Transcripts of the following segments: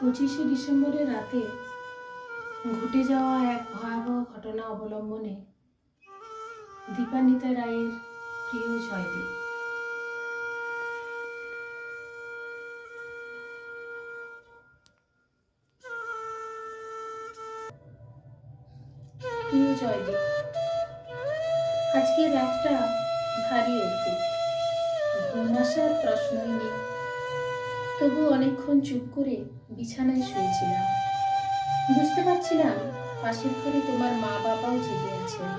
পঁচিশে ডিসেম্বরের রাতে ঘটে যাওয়া এক ভয়াবহ ঘটনা অবলম্বনে দীপান্বিতা রায়ের প্রিয় জয়দীপ। প্রিয় আজকের রাতটা ভারী অদ্ভুত। ঘুম আসার প্রশ্নই নেই। তবু অনেকক্ষণ চুপ করে বিছানায় শুয়েছিলাম। বুঝতে পারছিলাম পাশের ঘরে তোমার মা বাবাও জেগে আছেন।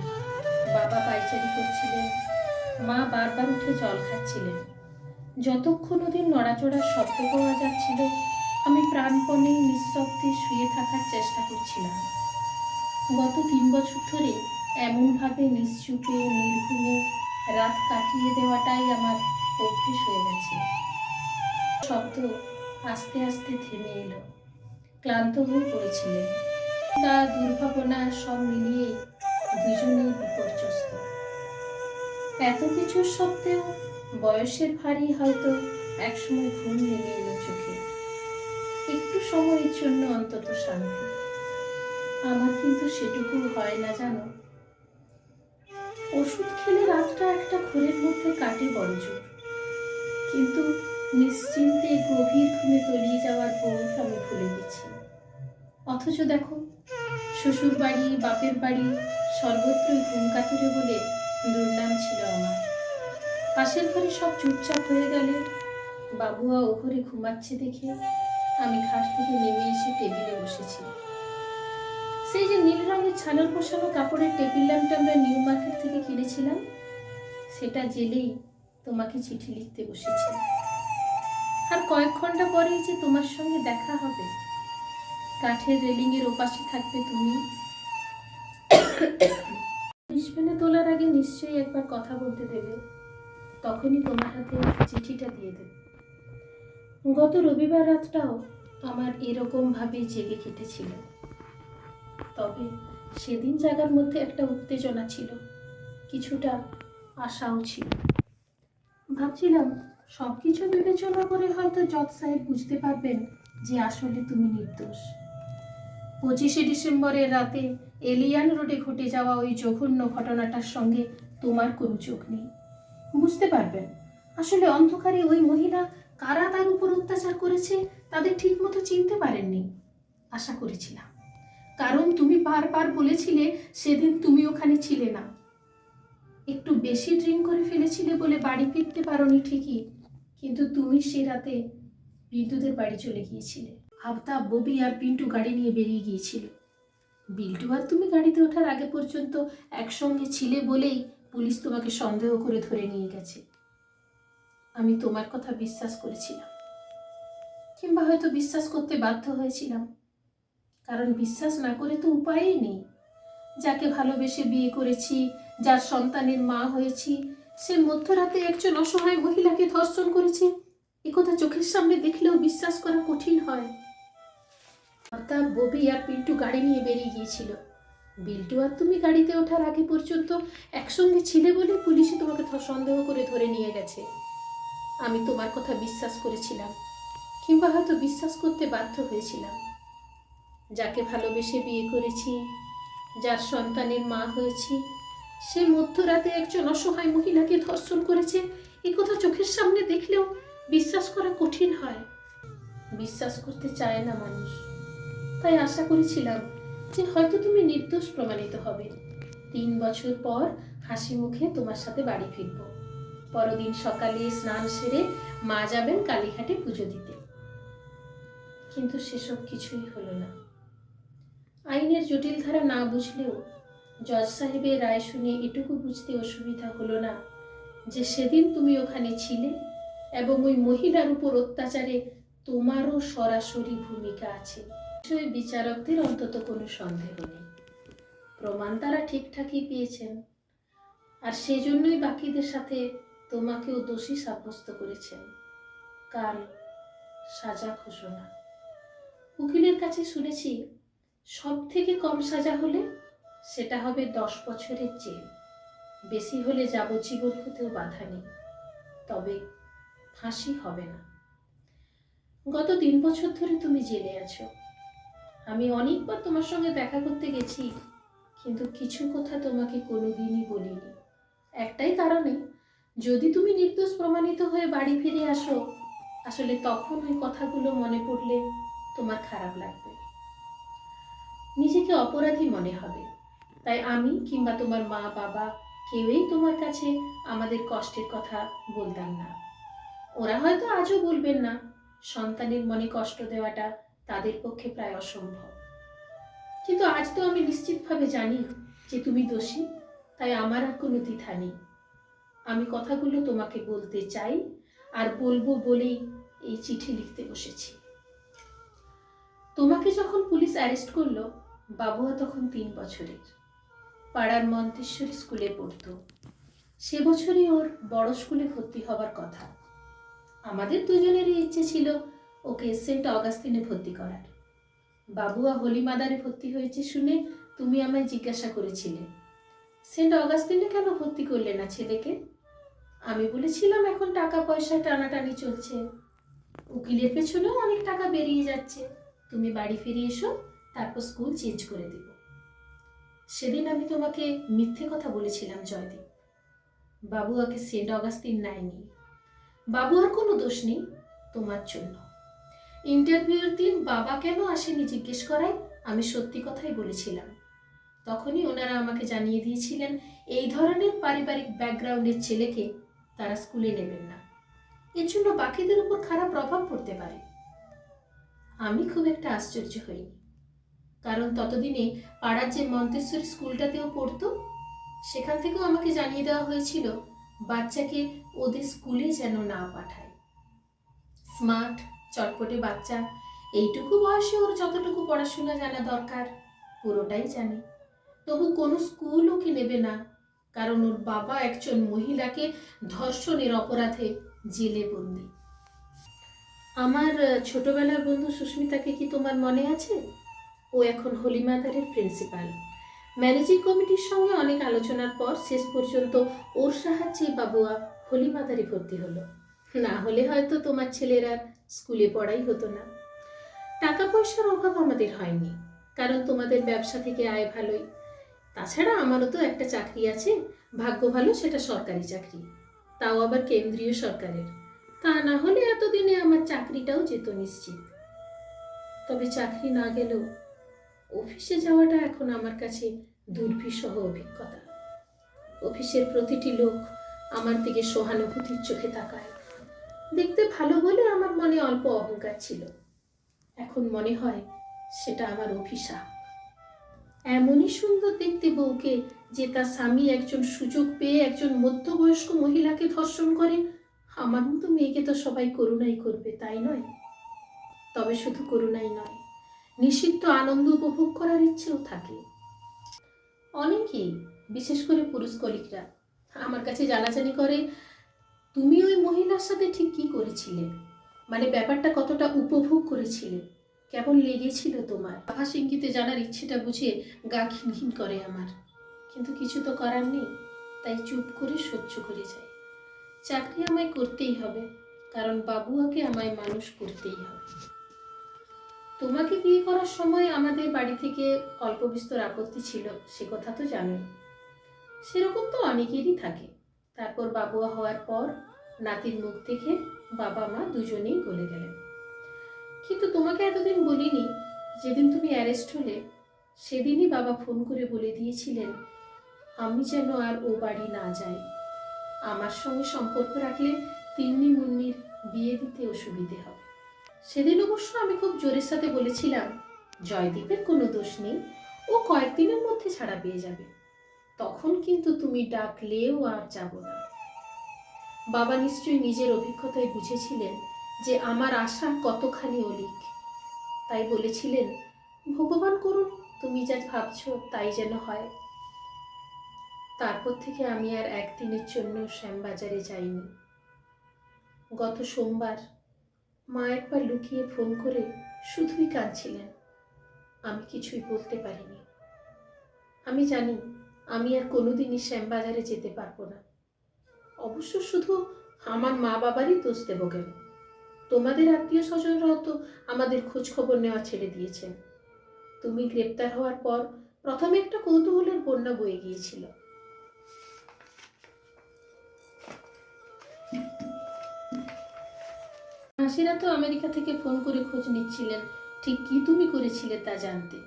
বাবা পায়চারি করছিলেন, মা বারবার উঠে জল খাচ্ছিলেন। যতক্ষণ ওদের নড়াচড়ার শব্দ পাওয়া যাচ্ছিল, আমি প্রাণপণে নিঃশব্দে শুয়ে থাকার চেষ্টা করছিলাম। গত তিন বছর ধরে এমনভাবে নিশ্চুপে, নির্ঘুমে রাত কাটিয়ে দেওয়াটাই আমার অভ্যেস হয়ে গেছে। শব্দ আস্তে আস্তে থেমে এলো। ক্লান্ত হয়ে পড়েছিলেন তা দুর্ভাবনা সব মিলিয়ে দুজনেই বিপর্যস্ত। এত কিছুর সত্ত্বেও বয়সের ভারী হয়তো একসময় ঘুম নেমে এলো চোখে। একটু সময়ের জন্য অন্তত শান্তি। আমার কিন্তু সেটুকু হয় না জানো। ওষুধ খেলে রাতটা একটা ঘোরের মধ্যে কাটে বড় কিন্তু নিশ্চিন্তে গভীর ঘুমে তলিয়ে যাওয়ার বোধ আমি ভুলে গেছি অথচ দেখো শ্বশুর বাড়ি বাপের বাড়ি সর্বত্রই ঘুম কাতুরে বলে দুর্নাম ছিল আমার। পাশের ঘরে সব চুপচাপ হয়ে গেলে বাবুয়া ও ঘরে ঘুমাচ্ছে দেখে আমি খাট থেকে নেমে এসে টেবিলে বসেছি। সেই যে নীল রঙের ছানার পোষানো কাপড়ের টেবিল ল্যাম্পটা আমরা নিউ মার্কেট থেকে কিনেছিলাম, সেটা জেলেই তোমাকে চিঠি লিখতে বসেছি। আর কয়েক ঘণ্টা পরেই যে তোমার সঙ্গে দেখা হবে। কাঠের রেলিংয়ের ওপাশে থাকবে তুমি। নিষ্পেনে তোলার আগে নিশ্চয়ই একবার কথা বলতে দেবে। তখনই তোমার হাতে চিঠিটা দিয়ে দেবে। গত রবিবার রাতটাও আমার এরকম ভাবে জেগে কেটেছিল। তবে সেদিন জায়গার মধ্যে একটা উত্তেজনা ছিল, কিছুটা আশাও ছিল। ভাবছিলাম সব কিছু বিবেচনা করে হয়তো জজ সাহেব বুঝতে পারবেন যে আসলে তুমি নির্দোষ। পঁচিশে ডিসেম্বরের রাতে এলিয়ান রোডে ঘটে যাওয়া ওই জঘন্য ঘটনাটার সঙ্গে তোমার কোনো চোখ নেই। বুঝতে পারবেন, আসলে অন্ধকারে ওই মহিলা কারা তার উপর অত্যাচার করেছে তাদের ঠিকমতো চিনতে পারেননি, আশা করেছিলাম। কারণ তুমি বারবার বলেছিলে সেদিন তুমি ওখানে ছিলে না। একটু বেশি ড্রিঙ্ক করে ফেলেছিলে বলে বাড়ি ফিরতে পারোনি ঠিকই কিন্তু তুমি সে রাতে বিদ্যুতের বাড়ি চলে গিয়েছিলে। আফতাব, ববি আর পিন্টু গাড়ি নিয়ে বেরিয়ে গিয়েছিল। বিল্টু আর তুমি গাড়িতে ওঠার আগে পর্যন্ত একসঙ্গে ছিলে বলেই পুলিশ তোমাকে সন্দেহ করে ধরে নিয়ে গেছে। আমি তোমার কথা বিশ্বাস করেছিলাম। কিংবা হয়তো বিশ্বাস করতে বাধ্য হয়েছিলাম। কারণ বিশ্বাস না করে তো উপায়ই নেই। যাকে ভালোবেসে বিয়ে করেছি, যার সন্তানের মা হয়েছি সে মধ্যরাতে একজন অসহায় মহিলাকে ধর্ষণ করেছে। একথা চোখের সামনে দেখলেও বিশ্বাস করা কঠিন হয়। অর্থাৎ ববি আর পিন্টু গাড়ি নিয়ে বেরিয়ে গিয়েছিল। বিল্টু, আর তুমি গাড়িতে ওঠার আগে পর্যন্ত একসঙ্গে ছিলে বলে পুলিশে তোমাকে সন্দেহ করে ধরে নিয়ে গেছে। আমি তোমার কথা বিশ্বাস করেছিলাম, কিংবা হয়তো বিশ্বাস করতে বাধ্য হয়েছিলাম। যাকে ভালোবেসে বিয়ে করেছি, যার সন্তানের মা হয়েছি সে মধ্যরাতে একজন অসহায় মহিলাকে ধর্ষণ করেছে। এ কথা চোখের সামনে দেখলেও বিশ্বাস করা কঠিন হয়। বিশ্বাস করতে চায় না মানুষ। তাই আশা করেছিলাম যে হয়তো তুমি নির্দোষ প্রমাণিত হবে। তিন বছর পর হাসি মুখে তোমার সাথে বাড়ি ফিরব। পরদিন সকালে স্নান সেরে মা যাবেন কালীঘাটে পুজো দিতে। কিন্তু সেসব কিছুই হলো না। আইনের জটিল ধারা না বুঝলেও জজ সাহেবের রায় শুনে এটুকু বুঝতে অসুবিধা হলো না যে সেদিন তুমি ওখানে ছিলে এবং ওই মহিলার উপর অত্যাচারে তোমারও সরাসরি ভূমিকা আছে। বিষয়ে বিচারকদের অন্তত কোনো সন্দেহ নেই। প্রমাণ তারা ঠিকঠাকই পেয়েছেন। আর সেজন্যই বাকিদের সাথে তোমাকেও দোষী সাব্যস্ত করেছেন। কাল সাজা ঘোষণা। উকিলের কাছে শুনেছি সব থেকে কম সাজা হলে সেটা হবে দশ বছরের জেল। বেশি হলে যাবজ্জীবন হতেও বাধা নেই। তবে ফাঁসি হবে না। গত তিন বছর ধরে তুমি জেলে আছো। আমি অনেকবার তোমার সঙ্গে দেখা করতে গেছি, কিন্তু কিছু কথা তোমাকে কোনোদিনই বলিনি। একটাই কারণে, যদি তুমি নির্দোষ প্রমাণিত হয়ে বাড়ি ফিরে আসো, আসলে তখন ওই কথাগুলো মনে পড়লে তোমার খারাপ লাগবে। নিজেকে অপরাধী মনে হবে। তাই আমি কিংবা তোমার মা, বাবা কেউই তোমার কাছে আমাদের কষ্টের কথা বলতাম না। ওরা হয়তো আজও বলবেন না, সন্তানের মনে কষ্ট দেওয়াটা তাদের পক্ষে প্রায় অসম্ভব। কিন্তু আজ তো আমি নিশ্চিতভাবে জানি যে তুমি দোষী, তাই আমার আর কোনো দ্বিধা নেই। আমি কথাগুলো তোমাকে বলতে চাই আর বলব বলেই এই চিঠি লিখতে বসেছি। তোমাকে যখন পুলিশ অ্যারেস্ট করল, বাবুয়া তখন তিন বছরের। পাড়ার মন্তেশ্বরী স্কুলে পড়তো। সে বছরই ওর বড় স্কুলে ভর্তি হবার কথা। আমাদের দুজনেরই ইচ্ছে ছিল ওকে সেন্ট অগাস্তিনে ভর্তি করার। বাবুয়া হোলি মাদারে ভর্তি হয়েছে শুনে তুমি আমায় জিজ্ঞাসা করেছিলে, সেন্ট অগাস্তিনে কেন ভর্তি করলে না ছেলেকে? আমি বলেছিলাম, এখন টাকা পয়সা টানাটানি চলছে। উকিলের পেছনেও অনেক টাকা বেরিয়ে যাচ্ছে। তুমি বাড়ি ফিরে এসো, তারপর স্কুল চেঞ্জ করে দেব। সেদিন আমি তোমাকে মিথ্যে কথা বলেছিলাম, জয়দীপ। বাবুয়াকে সেন্ট অগাস্তিন নেয়নি। বাবু আর কোনো দোষ নেই তোমার জন্য। ইন্টারভিউর দিন বাবা কেন আসেনি জিজ্ঞেস করায় আমি সত্যি কথাই বলেছিলাম। তখনই ওনারা আমাকে জানিয়ে দিয়েছিলেন, এই ধরনের পারিবারিক ব্যাকগ্রাউন্ডের ছেলেকে তারা স্কুলে নেবেন না। এর জন্য বাকিদের উপর খারাপ প্রভাব পড়তে পারে। আমি খুব একটা আশ্চর্য হইনি। কারণ ততদিনে পাড়ার যে মন্তেশ্বরী স্কুলটাতেও পড়তো, সেখান থেকেও আমাকে জানিয়ে দেওয়া হয়েছিল, বাচ্চাকে ওদের স্কুলে যেন না পাঠায়। স্মার্ট, চটপটে বাচ্চা, এইটুকু বয়সে ওর যতটুকু পড়াশোনা জানা দরকার, পুরোটাই জানে। তবু কোনো স্কুলও কি নেবে না, কারণ ওর বাবা একজন মহিলাকে ধর্ষণের অপরাধে জেলে বন্দি। আমার ছোটবেলার বন্ধু সুস্মিতাকে কি তোমার মনে আছে? ও এখন হলিমাদারের প্রিন্সিপাল। ম্যানেজিং কমিটির সঙ্গে অনেক আলোচনার পর শেষ পর্যন্ত ওর সাহায্যে বাবুয়া হলিমাদারে ভর্তি হলো। না হলে হয়তো তোমার ছেলেরা স্কুলে পড়াই হতো না। টাকা পয়সার অভাব আমাদের হয়নি, কারণ তোমাদের ব্যবসা থেকে আয় ভালোই। তাছাড়া আমারও তো একটা চাকরি আছে, ভাগ্য ভালো সেটা সরকারি চাকরি, তাও আবার কেন্দ্রীয় সরকারের। তা না হলে এতদিনে আমার চাকরিটাও যেত নিশ্চিত। তবে চাকরি না গেলেও অফিসে যাওয়াটা এখন আমার কাছে দুর্বিষহ অভিজ্ঞতা। অফিসের প্রতিটি লোক আমার দিকে সহানুভূতির চোখে তাকায়। দেখতে ভালো বলে আমার মনে অল্প অহংকার ছিল। এখন মনে হয় সেটা আমার অভিশাপ। এমনই সুন্দর দেখতে বউকে যে তার স্বামী একজন সুযোগ পেয়ে একজন মধ্যবয়স্ক মহিলাকে ধর্ষণ করে, আমার মতো মেয়েকে তো সবাই করুণাই করবে, তাই নয়? তবে শুধু করুণাই নয় নিষিদ্ধ আনন্দ উপভোগ করার ইচ্ছেও থাকে। অনেকেই বিশেষ করে পুরুষ কলিকরা, আমার কাছে জানাজানি করে, তুমি ওই মহিলার সাথে ঠিক কি করেছিলে? মানে ব্যাপারটা কতটা উপভোগ করেছিলে? কেমন লেগেছিল তোমার? আভাস ইঙ্গিতে জানার ইচ্ছেটা বুঝে গা ঘিন করে আমার। কিন্তু কিছু তো করার নেই, তাই চুপ করে সহ্য করে যাই। চাকরি আমায় করতেই হবে, কারণ বাবুয়াকে আমায় মানুষ করতেই হবে। তোমাকে বিয়ে করার সময় আমাদের বাড়ি থেকে অল্প বিস্তর আপত্তি ছিল, সে কথা তো জানোই। সেরকম তো অনেকেরই থাকে। তারপর বাবুয়া হওয়ার পর নাতির মুখ দেখে বাবা মা দুজনেই গলে গেলেন। কিন্তু তোমাকে এতদিন বলিনি, যেদিন তুমি অ্যারেস্ট হলে, সেদিনই বাবা ফোন করে বলে দিয়েছিলেন, আমি যেন আর ও বাড়ি না যাই। আমার সঙ্গে সম্পর্ক রাখলে তিন্নি মুন্নির বিয়ে দিতে অসুবিধে হবে। সেদিন অবশ্য আমি খুব জোরের সাথে বলেছিলাম, জয়দীপের কোনো দোষ নেই, ও কয়েকদিনের মধ্যে ছাড়া পেয়ে যাবে। তখন কিন্তু তুমি ডাকলেও আর যাব না। বাবা নিশ্চয়ই নিজের অভিজ্ঞতায় বুঝেছিলেন যে আমার আশা কতখানি অলিক। তাই বলেছিলেন, ভগবান করুন, তুমি যা ভাবছ তাই যেন হয়। তারপর থেকে আমি আর একদিনের জন্য শ্যামবাজারে যাইনি। গত সোমবার মা একবার লুকিয়ে ফোন করে শুধুই কাঁদছিলেন। আমি কিছুই বলতে পারিনি। আমি জানি আমি আর কোনোদিনই শ্যামবাজারে যেতে পারব না। অবশ্য শুধু আমার মা বাবারই দোষ দেবো কেন? তোমাদের আত্মীয় স্বজনরাও তো আমাদের খোঁজ খবর নেওয়া ছেড়ে দিয়েছেন। তুমি গ্রেপ্তার হওয়ার পর প্রথমে একটা কৌতূহলের বন্যা বয়ে গিয়েছিল। হাসিরা তো আমেরিকা থেকে ফোন করে খোঁজ নিচ্ছিলেন। ঠিক কি তুমি করেছিলে তা জানতে।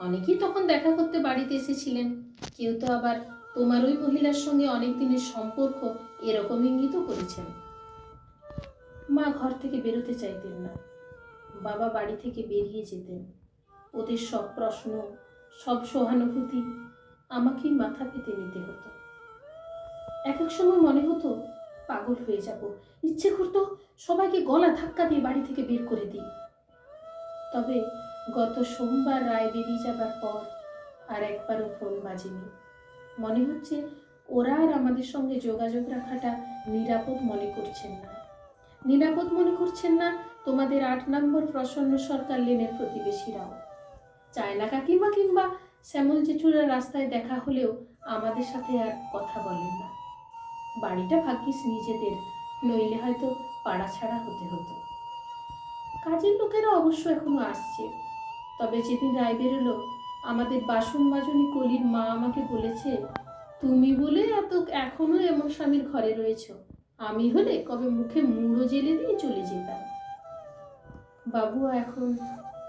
অনেকেই তখন দেখা করতে বাড়িতে এসেছিলেন। কেউ তো আবার তোমার ওই মহিলার সঙ্গে অনেক দিনের সম্পর্ক এরকম ইঙ্গিতও করেছেন। মা ঘর থেকে বেরোতে চাইতেন না। বাবা বাড়ি থেকে বেরিয়ে যেতেন। ওদের সব প্রশ্ন, সব সহানুভূতি আমাকেই মাথা পেতে নিতে হতো। এক এক সময় মনে হতো পাগল হয়ে যাব। ইচ্ছে করতো সবাইকে গলা ধাক্কা দিয়ে বাড়ি থেকে বের করে দিই। তবে গত সোমবার রায় বেরিয়ে যাবার পর আর একবারও ফোন বাজেনি। মনে হচ্ছে ওরা আর আমাদের সঙ্গে যোগাযোগ রাখাটা নিরাপদ মনে করছেন না। নিরাপদ মনে করছেন না তোমাদের আট নম্বর প্রসন্ন সরকার লেনের প্রতিবেশীরাও। চায়না কাকিমা কিংবা শ্যামল জেঠুরা রাস্তায় দেখা হলেও আমাদের সাথে আর কথা বলেন না। বাড়িটা ভাগ্যিস নিজেদের, নইলে হয়তো পাড়া ছাড়া হতে হতো। কাজের লোকেরা অবশ্য এখনও আসছে। তবে যেদিন রায় বেরোলো, আমাদের বাসন মাজনি কলির মা আমাকে বলেছে, তুমি বলে এত এখনও এমন স্বামীর ঘরে রয়েছ। আমি হলে কবে মুখে মুড়ো জেলে দিয়ে চলে যেতাম। বাবু এখন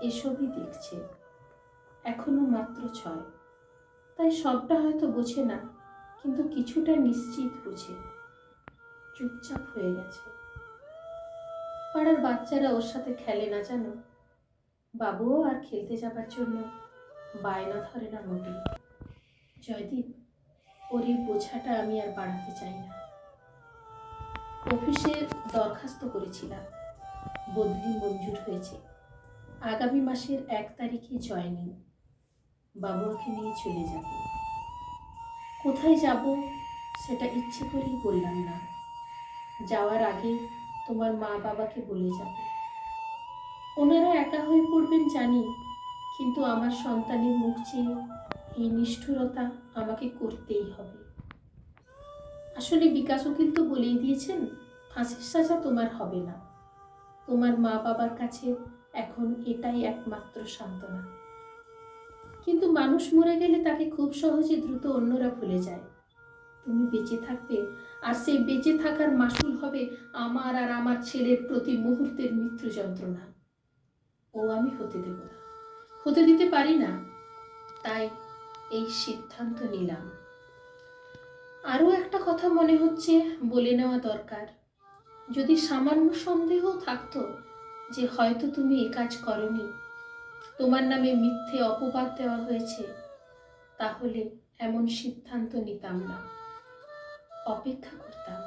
এসবই দেখছে। এখনও মাত্র ছয়। তাই সবটা হয়তো বোঝে না কিন্তু কিছুটা নিশ্চিত বুঝে। চুপচাপ হয়ে গেছে। পাড়ার বাচ্চারা ওর সাথে খেলে না জানো? বাবুও আর খেলতে যাবার জন্য বায়না ধরে না মোটেই জয়দীপ, ওর এই বোঝাটা আমি আর বাড়াতে চাই না। অফিসে দরখাস্ত করেছিলাম। বদলি মঞ্জুর হয়েছে। আগামী মাসের এক তারিখে জয়নিং। বাবু ওকে নিয়ে চলে যাব। কোথায় যাব সেটা ইচ্ছে করেই বললাম না। যাওয়ার আগে তোমার মা বাবাকে বলে যাবে ওনারা একা হয়ে পড়বেন জানি, কিন্তু আমার সন্তানের মুখ চেয়ে এই নিষ্ঠুরতা আমাকে করতেই হবে। আসলে বিকাশ উকিল তো বলেই দিয়েছেন, ফাঁসির সাজা তোমার হবে না। তোমার মা বাবার কাছে এখন এটাই একমাত্র সান্ত্বনা। কিন্তু মানুষ মরে গেলে তাকে খুব সহজে দ্রুত অন্যরা ভুলে যায়। তুমি বেঁচে থাকবে, আর সেই বেঁচে থাকার মাসুল হবে আমার আর আমার ছেলের প্রতি মুহূর্তের মৃত্যু যন্ত্রণা। ও আমি হতে দেব না। হতে দিতে পারি না। তাই এই সিদ্ধান্ত নিলাম। আরও একটা কথা মনে হচ্ছে বলে নেওয়া দরকার। যদি সামান্য সন্দেহ থাকতো যে হয়তো তুমি এ কাজ করনি তোমার নামে মিথ্যে অপবাদ দেওয়া হয়েছে, তাহলে এমন সিদ্ধান্ত নিতাম না। অপেক্ষা করতাম,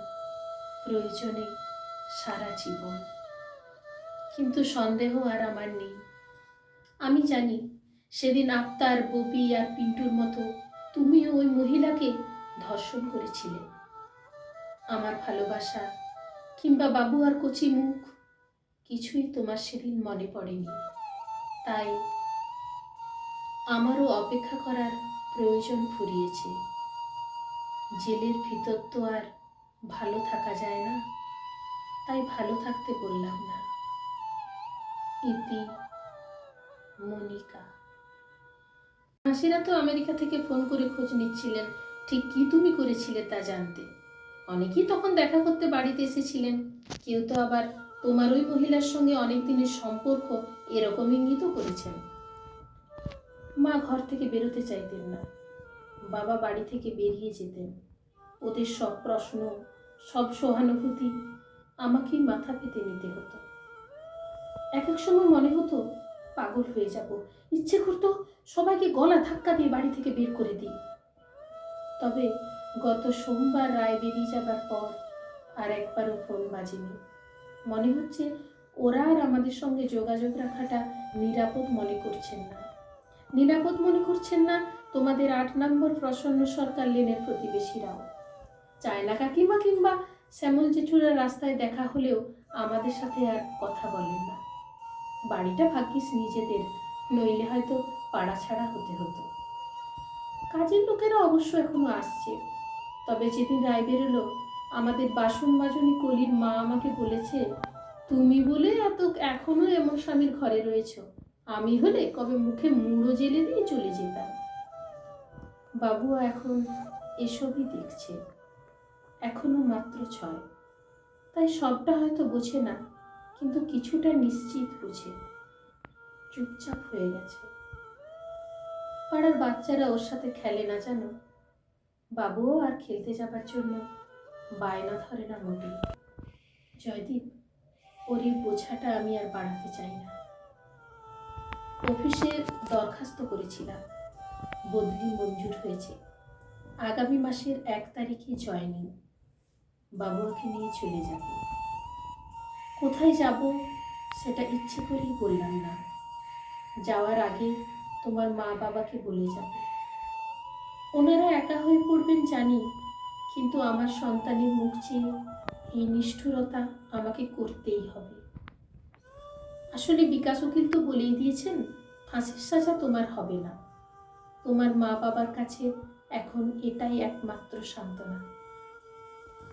প্রয়োজনে সারা জীবন। কিন্তু সন্দেহ আর আমার নেই। আমি জানি, সেদিন আক্তার ববি আর পিন্টুর মতো তুমিও ওই মহিলাকে ধর্ষণ করেছিলে। আমার ভালোবাসা কিংবা বাবু আর কচি মুখ কিছুই তোমার সেদিন মনে পড়েনি। তাই আমারও অপেক্ষা করার প্রয়োজন ফুরিয়েছে। জেলের ভিতর তো আর ভালো থাকা যায় না, তাই ভালো থাকতে বললাম না। ইতি মনিকা। মাসিরা তো আমেরিকা থেকে ফোন করে খোঁজ নিচ্ছিলেন, ঠিক কি তুমি করেছিলে তা জানতে। অনেকেই তখন দেখা করতে বাড়িতে এসেছিলেন, কেউ তো আবার তোমার ওই মহিলার সঙ্গে অনেক দিনের সম্পর্ক এরকম ইঙ্গিত করেছেন। মা ঘর থেকে বেরোতে চাইতেন না। বাবা বাড়ি থেকে বেরিয়ে যেতেন। ওদের সব প্রশ্ন, সব সহানুভূতি আমাকেই মাথা পেতে নিতে হতো। এক এক সময় মনে হতো, পাগল হয়ে যাব। ইচ্ছে করতো সবাইকে গলা ধাক্কা দিয়ে বাড়ি থেকে বের করে দিই। তবে গত সোমবার রায় বেরিয়ে যাবার পর আর একবারও ফোন বাজেনি। মনে হচ্ছে ওরা আর আমাদের সঙ্গে যোগাযোগ রাখাটা নিরাপদ মনে করছেন না। নিরাপদ মনে করছেন না তোমাদের আট নম্বর প্রসন্ন সরকার লেনের প্রতিবেশীরাও। চায়না কাকিমা কিংবা শ্যামল জেঠুরা রাস্তায় দেখা হলেও আমাদের সাথে আর কথা বলেন না। বাড়িটা ভাগ্যিস নিজেদের, নইলে হয়তো পাড়া ছাড়া হতে হতো। কাজের লোকেরা অবশ্য এখনও আসছে, তবে যেদিন রায় বেরোলো আমাদের বাসন মাজনি কলির মা আমাকে বলেছে, তুমি বলে এত, এখনও এমন স্বামীর ঘরে রয়েছ। আমি হলে কবে মুখে মুড়ো জেলে দিয়ে চলে যেতাম। বাবু এখন এসবই দেখছে। এখনও মাত্র ছয়। তাই সবটা হয়তো বোঝে না, কিন্তু কিছুটা নিশ্চিত বুঝে। চুপচাপ হয়ে গেছে। পাড়ার বাচ্চারা ওর সাথে খেলে না জানো? বাবুও আর খেলতে যাবার জন্য বায়না ধরে না মোটেই জয়দীপ ওর এই বোঝাটা আমি আর বাড়াতে চাই না। অফিসে দরখাস্ত করেছিলাম। বদলি মঞ্জুর হয়েছে। আগামী মাসের এক তারিখে জয়নিং বাবুকে নিয়ে চলে যাব। কোথায় যাব সেটা ইচ্ছে করেই বললাম না। যাওয়ার আগে তোমার মা বাবাকে বলে যাব। ওনারা একা হয়ে পড়বেন জানি কিন্তু আমার সন্তানের মুখ চেয়ে এই নিষ্ঠুরতা আমাকে করতেই হবে। আসলে বিকাশ উকিল তো বলেই দিয়েছেন, ফাঁসির সাজা তোমার হবে না। তোমার মা বাবার কাছে এখন এটাই একমাত্র সান্ত্বনা।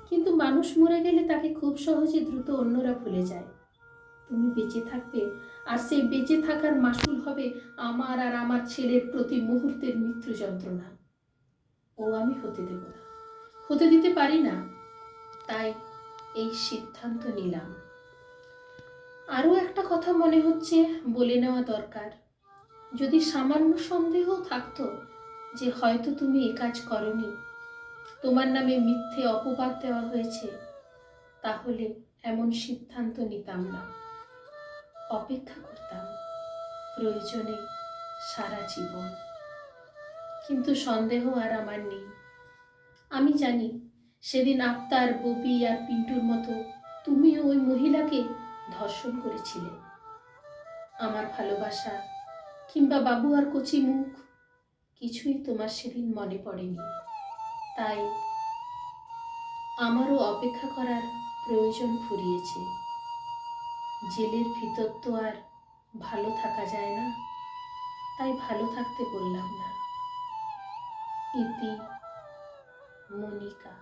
কিন্তু মানুষ মরে গেলে তাকে খুব সহজে দ্রুত অন্যরা ভুলে যায়। তুমি বেঁচে থাকবে আর সেই বেঁচে থাকার মাসুল হবে আমার আর আমার ছেলের প্রতি মুহূর্তের মৃত্যু যন্ত্রণা ও আমি হতে দেব না। হতে দিতে পারি না। তাই এই সিদ্ধান্ত নিলাম। আরও একটা কথা মনে হচ্ছে বলে নেওয়া দরকার। যদি সামান্য সন্দেহ থাকতো যে হয়তো তুমি এ কাজ করনি, তোমার নামে মিথ্যে অপবাদ দেওয়া হয়েছে, তাহলে এমন সিদ্ধান্ত নিতাম না। অপেক্ষা করতাম, প্রয়োজনে সারা জীবন। কিন্তু সন্দেহ আর আমার নেই। আমি জানি, সেদিন আক্তার ববি আর পিন্টুর মতো তুমিও ওই মহিলাকে ধর্ষণ করেছিলে। আমার ভালোবাসা কিংবা বাবু আর কচি মুখ কিছুই তোমার সেদিন মনে পড়েনি। তাই আমারও অপেক্ষা করার প্রয়োজন ফুরিয়েছে। জেলের ভিতর তো আর ভালো থাকা যায় না, তাই ভালো থাকতে বললাম না। ইতি মনিকা